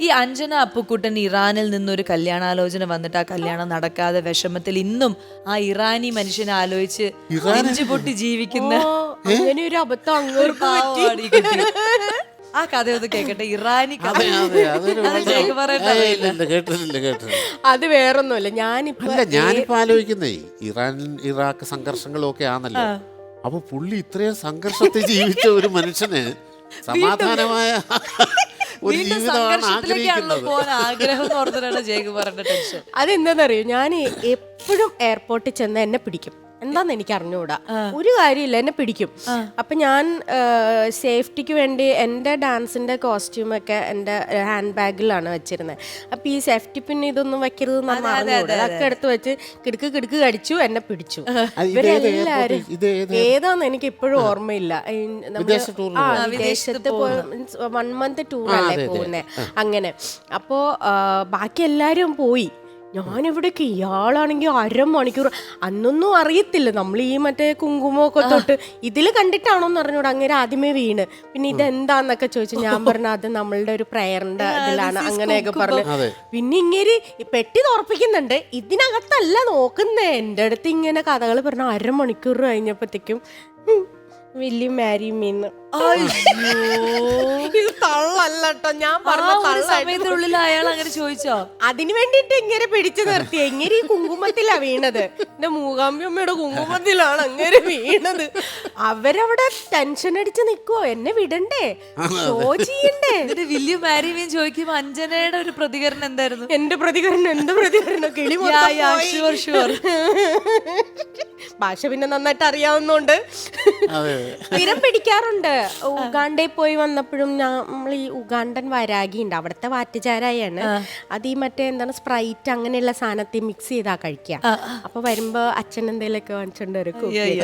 ഈ അഞ്ജന അപ്പുക്കുട്ടൻ ഇറാനിൽ നിന്നൊരു കല്യാണാലോചന വന്നിട്ട് ആ കല്യാണം നടക്കാതെ വിഷമത്തിൽ ഇന്നും ആ ഇറാനി മനുഷ്യനെ ആലോചിച്ച് നെഞ്ചു പൊട്ടി ജീവിക്കുന്ന ആ അങ്ങനെ ഒരു അബദ്ധം അങ്ങോട്ട് ഈ കുട്ടി. ആ കഥയൊന്ന് കേക്കട്ടെ. ഇറാനി കഥ. അതെ അതെ അതൊരു അത് വേറൊന്നുമില്ല പറയട്ടെ ഏയ്, ഇല്ല, ഇല്ല, കേട്ടിട്ടില്ല കേട്ടിട്ടില്ല. അത് വേറൊന്നുമല്ല. ഞാനിപ്പോ അല്ല ഞാനിപ്പോ ആലോചിക്കുന്നേ ഇറാൻ ഇറാഖ് സംഘർഷങ്ങളും ഒക്കെ ആണല്ലോ അപ്പൊ പുള്ളി ഇത്രയും സംഘർഷത്തിൽ ജീവിച്ച ഒരു മനുഷ്യന് സമാധാനമായ ഒരു വീണ്ടും ജീവിതമാണ് സംഘർഷത്തിലേക്കാണല്ലോ ആഗ്രഹിക്കുന്നത്. പോകാൻ ആഗ്രഹം എന്ന് ഓർത്തിട്ടാണ് ജയകുമാറിന്റെ ടെൻഷൻ. അതെന്താന്നറിയോ? ഞാൻ എപ്പോഴും എയർപോർട്ടിൽ ചെന്ന് എന്നെ പിടിക്കും. എന്താന്ന് എനിക്ക് അറിഞ്ഞുകൂടാ ഒരു കാര്യമില്ല എന്നെ പിടിക്കും. അപ്പൊ ഞാൻ സേഫ്റ്റിക്ക് വേണ്ടി എന്റെ ഡാൻസിന്റെ കോസ്റ്റ്യൂം ഒക്കെ എന്റെ ഹാൻഡ് ബാഗിലാണ് വെച്ചിരുന്നത് അപ്പൊ ഈ സേഫ്റ്റി പിന്നെ ഇതൊന്നും വെക്കരുത് അതൊക്കെ എടുത്ത് വെച്ച് കിടുക്ക് കിടുക്ക് കടിച്ചു എന്നെ പിടിച്ചു. ഇവരെല്ലാരും ഏതാന്ന് എനിക്ക് ഇപ്പോഴും ഓർമ്മയില്ല. ആ, വിദേശത്ത് വൺ മന്ത് ടൂർ അല്ലേ പോകുന്നേ. അങ്ങനെ. അപ്പോ ബാക്കി എല്ലാരും പോയി. ഞാനിവിടേക്ക് ഇയാളാണെങ്കിൽ അരമണിക്കൂർ. അന്നൊന്നും അറിയത്തില്ല. നമ്മൾ ഈ മറ്റേ കുങ്കുമൊക്കെ തൊട്ട് ഇതിൽ കണ്ടിട്ടാണോ എന്ന് പറഞ്ഞോട് അങ്ങനെ ആദ്യമേ വീണ്. പിന്നെ ഇതെന്താന്നൊക്കെ ചോദിച്ചു ഞാൻ പറഞ്ഞ അത് നമ്മളുടെ ഒരു പ്രയറിന്റെ ഇതിലാണ്. അങ്ങനെയൊക്കെ പറഞ്ഞു. പിന്നെ ഇങ്ങനെ പെട്ടി തുറപ്പിക്കുന്നുണ്ട് ഇതിനകത്തല്ല നോക്കുന്നേ. എന്റെ അടുത്ത് ഇങ്ങനെ കഥകൾ പറഞ്ഞ അരമണിക്കൂർ കഴിഞ്ഞപ്പോഴത്തേക്കും വലിയ മാരി മീന്ന് ഇത് തള്ളല്ല ഞാൻ ആ ഒരു തള്ളായിട്ട് സമയത്തിനുള്ളിൽ അയാൾ അങ്ങനെ ചോദിച്ചോ? അതിന് വേണ്ടിട്ട് ഇങ്ങനെ പിടിച്ചു നിർത്തി. എങ്ങനെ ഈ കുങ്കുമത്തിലാ വീണത്? എന്റെ മൂകാമ്പിയമ്മയുടെ കുങ്കുമത്തിലാണ് അങ്ങനെ വീണത്. അവരവിടെ ടെൻഷൻ അടിച്ച് നിക്കുവോ? എന്നെ വിടണ്ടേ? ഷോ ചെയ്യണ്ടേ? എന്നിട്ട് മാരി മീൻ ചോദിക്കുമ്പോ അഞ്ജനയുടെ ഒരു പ്രതികരണം എന്തായിരുന്നു? എന്റെ പ്രതികരണം എന്ത് പ്രതികരണം? കിളി മൊത്തം yeah, പോയി. sure, sure. ഭാഷ പിന്നെ നന്നായിട്ട് അറിയാവുന്നോണ്ട്. അതെ സ്ഥിരം പിടിക്കാറുണ്ട്. ഉഗാണ്ടയിൽ പോയി വന്നപ്പോഴും നമ്മൾ ഈ ഉഗാണ്ടൻ വരാഗി ഉണ്ട് അവിടുത്തെ വാറ്റുചാരായാണ്. അത് ഈ മറ്റേ എന്താണ് സ്പ്രൈറ്റ് അങ്ങനെയുള്ള സാധനത്തിൽ മിക്സ് ചെയ്താ കഴിക്കുക അപ്പൊ വരുമ്പോ അച്ഛൻ എന്തെങ്കിലുമൊക്കെ വാങ്ങിച്ചോണ്ട് ഒരു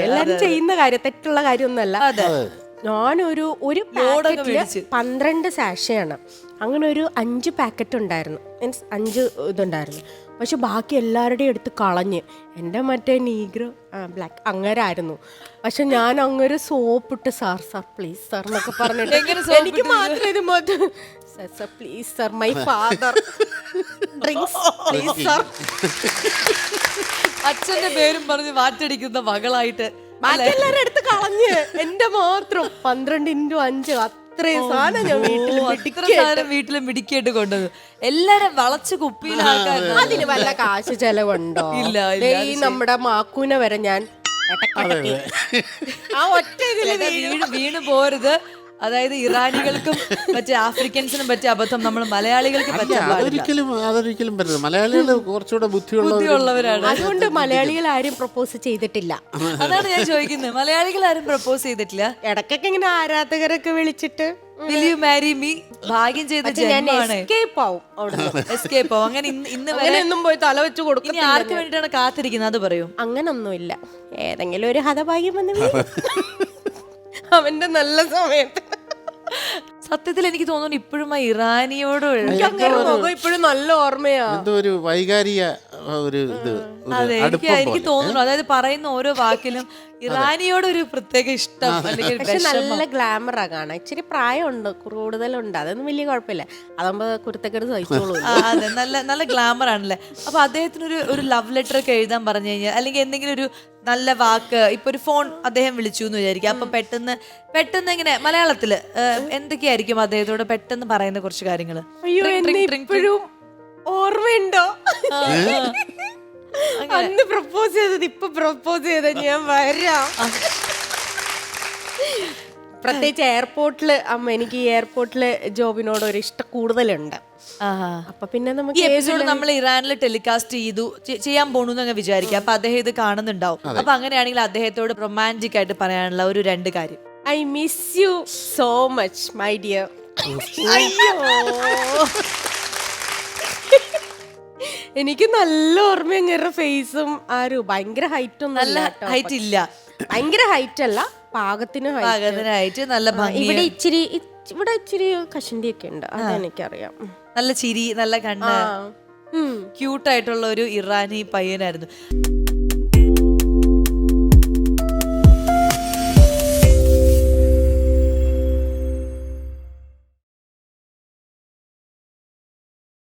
എല്ലാരും ചെയ്യുന്ന കാര്യം തെറ്റുള്ള കാര്യമൊന്നുമല്ല. ഞാനൊരു ഒരു പാക്കറ്റിൽ. പന്ത്രണ്ട് സാഷയാണ് അങ്ങനെ ഒരു അഞ്ച് പാക്കറ്റ് ഉണ്ടായിരുന്നു. മീൻസ് അഞ്ച് ഇതുണ്ടായിരുന്നു. പക്ഷെ ബാക്കി എല്ലാവരുടെയും എടുത്ത് കളഞ്ഞ്. എന്റെ മറ്റേ നീഗ്രോ ആ ബ്ലാക്ക് അങ്ങരായിരുന്നു. പക്ഷെ ഞാൻ അങ്ങൊരു സോപ്പിട്ട് സാർ സാർ പ്ലീസ് സാർ എന്നൊക്കെ പറഞ്ഞിട്ട് എനിക്ക്? മാത്രം ഇത് മാത്രം sir sir please sir my father drinks please sir അച്ഛന്റെ പേരും പറഞ്ഞ് മാറ്റടിക്കുന്ന മകളായിട്ട്. ബാക്കി എല്ലാവരും എടുത്ത് കളഞ്ഞ്. എന്റെ മാത്രം. പന്ത്രണ്ട് ഇന്റു അഞ്ച് അത്രയും സാധനം ഞാൻ വീട്ടിൽ ഓ, സാധനം വീട്ടിൽ മിടിക്കായിട്ട് കൊണ്ടത് എല്ലാരും വളച്ച് കുപ്പിയിലാക്കാൻ അതിന് വല്ല കാശ് ചെലവുണ്ടോ? ഇല്ല, ഇല്ല, ഈ നമ്മുടെ മാക്കൂനെ വരെ ഞാൻ ആ ഒറ്റ ഇതിൽ വീണ്. വീണ് പോരുത്. അതായത് ഇറാനികൾക്കും മറ്റേ ആഫ്രിക്കൻസിനും പറ്റിയ അബദ്ധം നമ്മൾ മലയാളികൾക്ക് അതൊരിക്കലും അതൊരിക്കലും പറ്റില്ല. മലയാളികൾ കുറച്ചുകൂടെ ബുദ്ധിയുള്ളവരാണ്. അതുകൊണ്ട് മലയാളികൾ ആരും പ്രപ്പോസ് ചെയ്തിട്ടില്ല. അതാണ് ഞാൻ ചോദിക്കുന്നത് മലയാളികൾ ആരും പ്രപ്പോസ് ചെയ്തിട്ടില്ല. ഇടക്കൊക്കെ ഇങ്ങനെ ആരാധകരൊക്കെ വിളിച്ചിട്ട്. മാരി മീ ഭാഗ്യം ചെയ്ത എസ്കേപ്പ് ആവും അങ്ങനെ ഇന്ന് വരെ പോയി തല വെച്ച് ഇനി കൊടുക്കും ആർക്ക് വേണ്ടിയിട്ടാണ് കാത്തിരിക്കുന്നത്? അത് പറയൂ. അങ്ങനൊന്നുമില്ല. ഏതെങ്കിലും ഒരു ഹതഭാഗ്യം വന്ന്. അവന്റെ നല്ല സമയത്ത് സത്യത്തിൽ എനിക്ക് തോന്നുന്നു ഇപ്പോഴും ആ ഇറാനിയോട് എനിക്ക് അങ്ങനെ മുഖം ഇപ്പോഴും നല്ല ഓർമ്മയാ. എന്തോ ഒരു വൈകാരിക ഒരു ഇത് ഒരു അതെ എനിക്ക് അടുപ്പം എനിക്ക് പോലെ. തോന്നുന്നു. അതായത് പറയുന്ന ഓരോ വാക്കിലും ഇറാനിയോട് ഒരു പ്രത്യേക ഇഷ്ടം അല്ലെങ്കിൽ പക്ഷെ വിഷമം. നല്ല ഗ്ലാമറാ കാണാൻ. ഇച്ചിരി പ്രായമുണ്ട് കൂടുതലുണ്ട്. അതൊന്നും വലിയ കുഴപ്പമില്ല. അതാകുമ്പോ കുരുത്തക്കേട് സഹിച്ചോളൂ. ആ, അതെ. നല്ല നല്ല ഗ്ലാമർ ആണല്ലേ അപ്പൊ അദ്ദേഹത്തിന് ഒരു ഒരു ലവ് ലെറ്റർ ഒക്കെ എഴുതാൻ പറഞ്ഞു കഴിഞ്ഞാൽ അല്ലെങ്കിൽ എന്തെങ്കിലും ഒരു നല്ല വാക്ക്. ഇപ്പൊ ഒരു ഫോൺ അദ്ദേഹം വിളിച്ചു എന്ന് വിചാരിക്കുക അപ്പൊ പെട്ടെന്ന് പെട്ടെന്ന് ഇങ്ങനെ മലയാളത്തിൽ ഏഹ്, എന്തൊക്കെയായിരിക്കും അദ്ദേഹത്തോട് പെട്ടെന്ന് പറയുന്ന കുറച്ച് കാര്യങ്ങൾ അയ്യോ എന്നെ. ഇപ്പോഴും ഓർമ്മയുണ്ടോ. അന്ന് പ്രപ്പോസ് ചെയ്തത് ഇപ്പൊ പ്രപ്പോസ് ചെയ്ത ഞാൻ വരാം. പ്രത്യേകിച്ച് എയർപോർട്ടിൽ അമ്മ എനിക്ക് ഈ എയർപോർട്ടിൽ ജോബിനോട് ഒരു ഇഷ്ടം കൂടുതലുണ്ട്. അപ്പൊ പിന്നെ നമുക്ക് എപ്പിസോഡ് നമ്മൾ ഇറാനിൽ ടെലികാസ്റ്റ് ചെയ്തു ചെയ്യാൻ പോണു എന്നങ്ങ് വിചാരിക്കാം. അപ്പൊ അദ്ദേഹം ഇത് കാണുന്നുണ്ടാവും. അപ്പൊ അങ്ങനെയാണെങ്കിൽ അദ്ദേഹത്തോട് റൊമാന്റിക് ആയിട്ട് പറയാനുള്ള ഒരു രണ്ട് കാര്യം. I miss you so much my dear അയ്യോ. എനിക്ക് നല്ല ഓർമ്മ അങ്ങേരുടെ ഫേസും ആരും ഭയങ്കര ഹൈറ്റ് ഒന്നും നല്ല ഹൈറ്റ് ഇല്ല. ഭയങ്കര ഹൈറ്റ് അല്ല. പാകത്തിന് പാകത്തിനായിട്ട് നല്ല ഇവിടെ ഇച്ചിരി ഇവിടെ ഇച്ചിരി കഷണ്ടി ഒക്കെ ഉണ്ട് അതെനിക്കറിയാം നല്ല ചിരി നല്ല കണ്ണ്. ക്യൂട്ടായിട്ടുള്ള ഒരു ഇറാനി പയ്യനായിരുന്നു.